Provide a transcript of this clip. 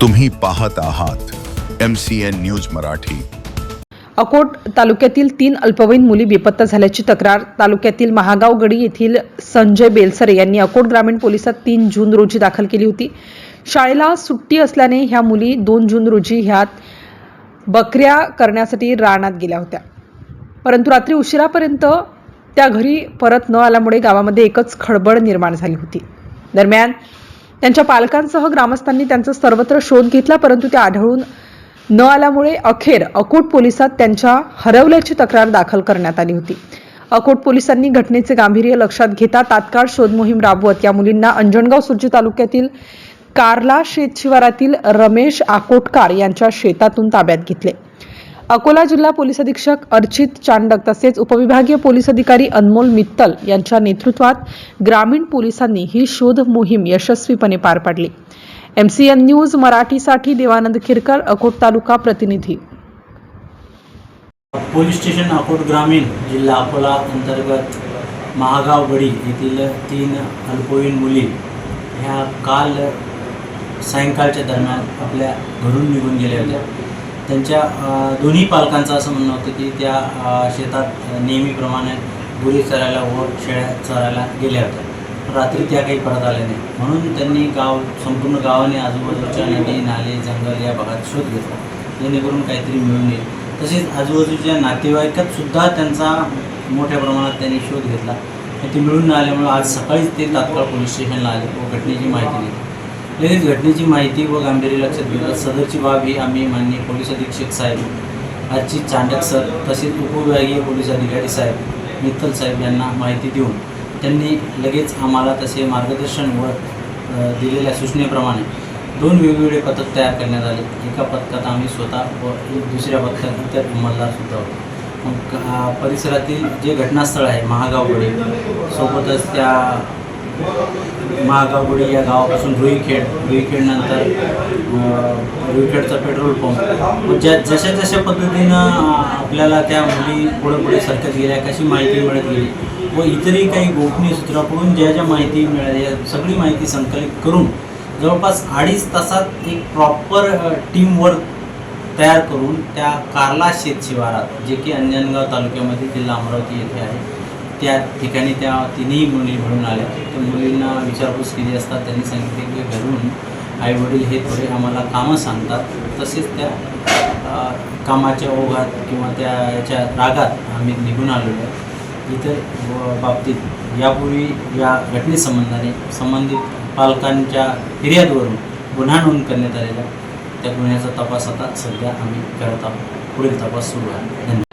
तुम्ही पाहत आहात M C N news Marathi. Akot तालुक्यातील तीन अल्पवयीन मुली बेपत्ता झाल्याची तक्रार तालुक्यातील महागाव गडी येथील संजय बेलसरे यांनी अकोट ग्रामीण पोलिसात तीन जून रोजी दाखल केली होती. शाळेला सुट्टी असल्याने ह्या मुली दोन जून रोजी ह्यात बकऱ्या करण्यासाठी रानात गेल्या होत्या. परंतु रात्री उशिरापर्यंत त्या घरी परत न आल्यामुळे गावामध्ये एकच खळबळ निर्माण झाली होती. दरम्यान त्यांच्या पालकांसह ग्रामस्थांनी त्यांचा सर्वत्र शोध घेतला परंतु ते आढळून न आल्यामुळे अखेर अकोट पोलिसात त्यांच्या हरवल्याची तक्रार दाखल करण्यात आली होती. अकोट पोलिसांनी घटनेचे गांभीर्य लक्षात घेता तात्काळ शोध मोहीम राबवत या मुलींना अंजणगाव सुर्जी तालुक्यातील कार्ला शेत शिवारातील रमेश आकोटकार यांच्या शेतातून ताब्यात घेतले. अकोला जिल्हा पोलीस अधीक्षक अर्चित चांडक तसेच उपविभागीय पोलीस अधिकारी अनमोल मित्तल यांच्या नेतृत्वात ग्रामीण पोलिसांनी ही शोध मोहीम यशस्वीपणे पार पाडली. एम सी एन न्यूज मराठीसाठी देवानंद खिरकर अकोट तालुका प्रतिनिधी. पोलीस स्टेशन अकोट ग्रामीण जिल्हा अकोला अंतर्गत महागाव गडी येथील तीन अल्पवयीन मुली ह्या काल सायंकाळच्या दरम्यान आपल्या घरून निघून गेल्या होत्या. त्यांच्या दोन्ही पालकांचं असं म्हणणं होतं की त्या शेतात नेहमीप्रमाणे गुरी चरायला व शेळ्या चरायला गेल्या होत्या. रात्री त्या काही परत आल्या नाही. म्हणून त्यांनी गाव संपूर्ण गावाने आजूबाजूच्या नदी नाले जंगल या भागात शोध घेतला. जेणेकरून काहीतरी मिळून येईल. तसेच आजूबाजूच्या नातेवाईकात सुद्धा त्यांचा मोठ्या प्रमाणात त्यांनी शोध घेतला. आणि ते मिळून न आल्यामुळे आज सकाळीच ते तात्काळ पोलीस स्टेशनला आले व घटनेची माहिती दिली. लगेच घटनेची माहिती व गांभीर्य लक्षात घेऊन सदरची बाब ही आम्ही माननीय पोलीस अधीक्षक साहेब आजची चांडक सर तसेच उपविभागीय पोलीस अधिकारी साहेब मित्तल साहेब यांना माहिती देऊन त्यांनी लगेच आम्हाला तसे मार्गदर्शन व दिलेल्या सूचनेप्रमाणे दोन वेगवेगळे पथक तयार करण्यात आले. एका पथकात आम्ही स्वतः व एक दुसऱ्या पथकात इतर अंमलदार सुद्धा होतो. मग परिसरातील जे घटनास्थळ आहे महागावकडे सोबतच त्या महागावगुडी या गावापासून रुईखेड रुईखेडनंतर रुईखेडचा पेट्रोल पंप. व ज्या जशा जशा पद्धतीनं आपल्याला त्या मुली पुढे पुढे सरकत गेल्या कशी माहिती मिळत गेली व इतरही काही गोपनीय सूत्राकडून ज्या ज्या माहिती मिळाली या सगळी माहिती संकलित करून जवळपास अडीच तासात एक प्रॉपर टीमवर्क तयार करून त्या कार्ला शेत शिवारात जे की अंजनगाव तालुक्यामध्ये जिल्हा अमरावती येथे आहे. त्या ठिकाणी त्या तिन्ही मुली मिळून आल्या त्या मुलींना विचारपूस केली असता त्यांनी सांगितले की घरून आईवडील हे थोडे आम्हाला कामं सांगतात. तसेच त्या कामाच्या ओघात किंवा त्या याच्या रागात आम्ही निघून आलेलो आहे. इतर बाबतीत यापूर्वी या घटनेसंबंधाने संबंधित पालकांच्या फिर्यादवरून गुन्हा नोंद करण्यात आलेला त्या गुन्ह्याचा तपास आता सध्या आम्ही करत आहोत. पुढील तपास सुरू आहे. धन्यवाद.